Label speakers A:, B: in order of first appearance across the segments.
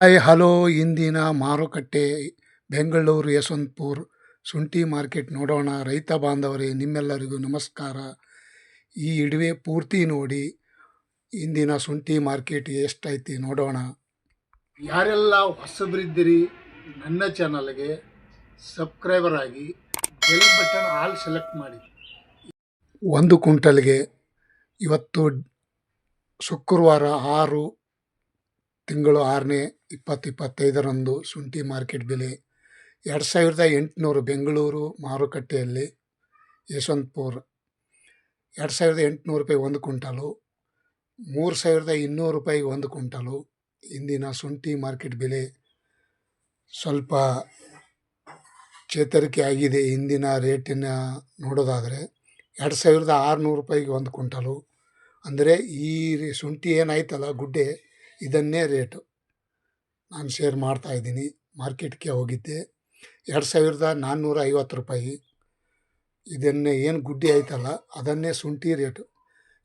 A: Hi hello ಇಂದಿನ ಮಾರುಕಟ್ಟೆ ಬೆಂಗಳೂರು ಯಶವಂತಪುರ್ ಶುಂಠಿ ಮಾರ್ಕೆಟ್ ನೋಡೋಣ. ರೈತ ಬಾಂಧವರೇ ನಿಮ್ಮೆಲ್ಲರಿಗೂ ನಮಸ್ಕಾರ. ಈ ಇಡುವೆ ಪೂರ್ತಿ ನೋಡಿ ಇಂದಿನ ಶುಂಠಿ ಮಾರ್ಕೆಟ್ ಎಷ್ಟೈತಿ ನೋಡೋಣ.
B: ಯಾರೆಲ್ಲ ಹೊಸಬರಿದ್ದೀರಿ ನನ್ನ ಚಾನಲ್ಗೆ ಸಬ್ಸ್ಕ್ರೈಬರ್ ಆಗಿ ಬೆಲ್ ಬಟನ್ ಆಲ್ ಸೆಲೆಕ್ಟ್ ಮಾಡಿ.
A: ಒಂದು ಕ್ವಿಂಟಲ್ಗೆ ಇವತ್ತು ಶುಕ್ರವಾರ ಆರು ತಿಂಗಳು ಆರನೇ ಇಪ್ಪತ್ತು ಇಪ್ಪತ್ತೈದರಂದು ಶುಂಠಿ ಮಾರ್ಕೆಟ್ ಬೆಲೆ ಎರಡು ಸಾವಿರದ ಎಂಟುನೂರು ಬೆಂಗಳೂರು ಮಾರುಕಟ್ಟೆಯಲ್ಲಿ ಯಶವಂತಪುರ್. ಎರಡು ಸಾವಿರದ ಎಂಟುನೂರು ರೂಪಾಯಿ ಒಂದು ಕ್ವಿಂಟಲು, ಮೂರು ಸಾವಿರದ ಇನ್ನೂರು ರೂಪಾಯಿ ಒಂದು ಕ್ವಿಂಟಲು. ಇಂದಿನ ಶುಂಠಿ ಮಾರ್ಕೆಟ್ ಬೆಲೆ ಸ್ವಲ್ಪ ಚೇತರಿಕೆ ಆಗಿದೆ ಇಂದಿನ ರೇಟಿನ ನೋಡೋದಾದರೆ ಎರಡು ಸಾವಿರದ ಆರುನೂರು ರೂಪಾಯಿಗೆ ಒಂದು ಕ್ವಿಂಟಲು. ಅಂದರೆ ಈ ಶುಂಠಿ ಏನಾಯ್ತಲ್ಲ, ಗುಡ್ಡೆ ಇದನ್ನೇ ರೇಟು. ನಾನು ಶೇರ್ ಮಾಡ್ತಾ ಇದ್ದೀನಿ. ಮಾರ್ಕೆಟ್ಗೆ ಹೋಗಿದ್ದೆ. ಎರಡು ಸಾವಿರದ ನಾನ್ನೂರ ಐವತ್ತು ರೂಪಾಯಿ. ಇದನ್ನೇ ಏನು ಗುಡ್ಡಿ ಆಯ್ತಲ್ಲ, ಅದನ್ನೇ ಶುಂಠಿ ರೇಟು.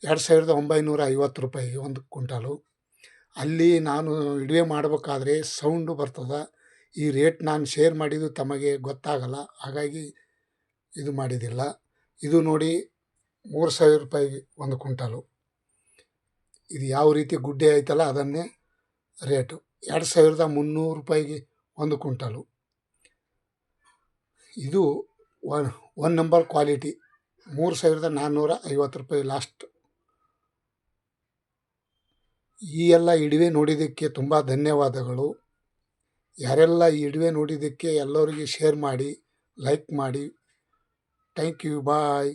A: ಎರಡು ಸಾವಿರದ ಒಂಬೈನೂರ ಐವತ್ತು ರೂಪಾಯಿ ಒಂದು ಕ್ವಿಂಟಾಲು. ಅಲ್ಲಿ ನಾನು ಇಡುವೆ ಮಾಡಬೇಕಾದ್ರೆ ಸೌಂಡು ಬರ್ತದೆ. ಈ ರೇಟ್ ನಾನು ಶೇರ್ ಮಾಡಿದ್ದು ತಮಗೆ ಗೊತ್ತಾಗಲ್ಲ. ಹಾಗಾಗಿ ಇದು ಮಾಡಿದ್ದಿಲ್ಲ. ಇದು ನೋಡಿ ಮೂರು ಸಾವಿರ ರೂಪಾಯಿ ಒಂದು ಕ್ವಿಂಟಾಲು. ಇದು ಯಾವ ರೀತಿ ಗುಡ್ಡೆ ಆಯ್ತಲ್ಲ ಅದನ್ನೇ ರೇಟು. ಎರಡು ಸಾವಿರದ ಮುನ್ನೂರು ರೂಪಾಯಿಗೆ ಒಂದು ಕುಂಟಲು ಇದು ಒನ್ ಒನ್ ನಂಬರ್ ಕ್ವಾಲಿಟಿ. ಮೂರು ಸಾವಿರದ ನಾನ್ನೂರ ಐವತ್ತು ರೂಪಾಯಿ ಲಾಸ್ಟ್. ಈ ಎಲ್ಲ ಇಡುವೆ ನೋಡಿದ್ದಕ್ಕೆ ತುಂಬ ಧನ್ಯವಾದಗಳು. ಯಾರೆಲ್ಲ ಈ ಇಡುವೆ ನೋಡಿದ್ದಕ್ಕೆ ಎಲ್ಲರಿಗೆ ಶೇರ್ ಮಾಡಿ, ಲೈಕ್ ಮಾಡಿ. Thank you, bye.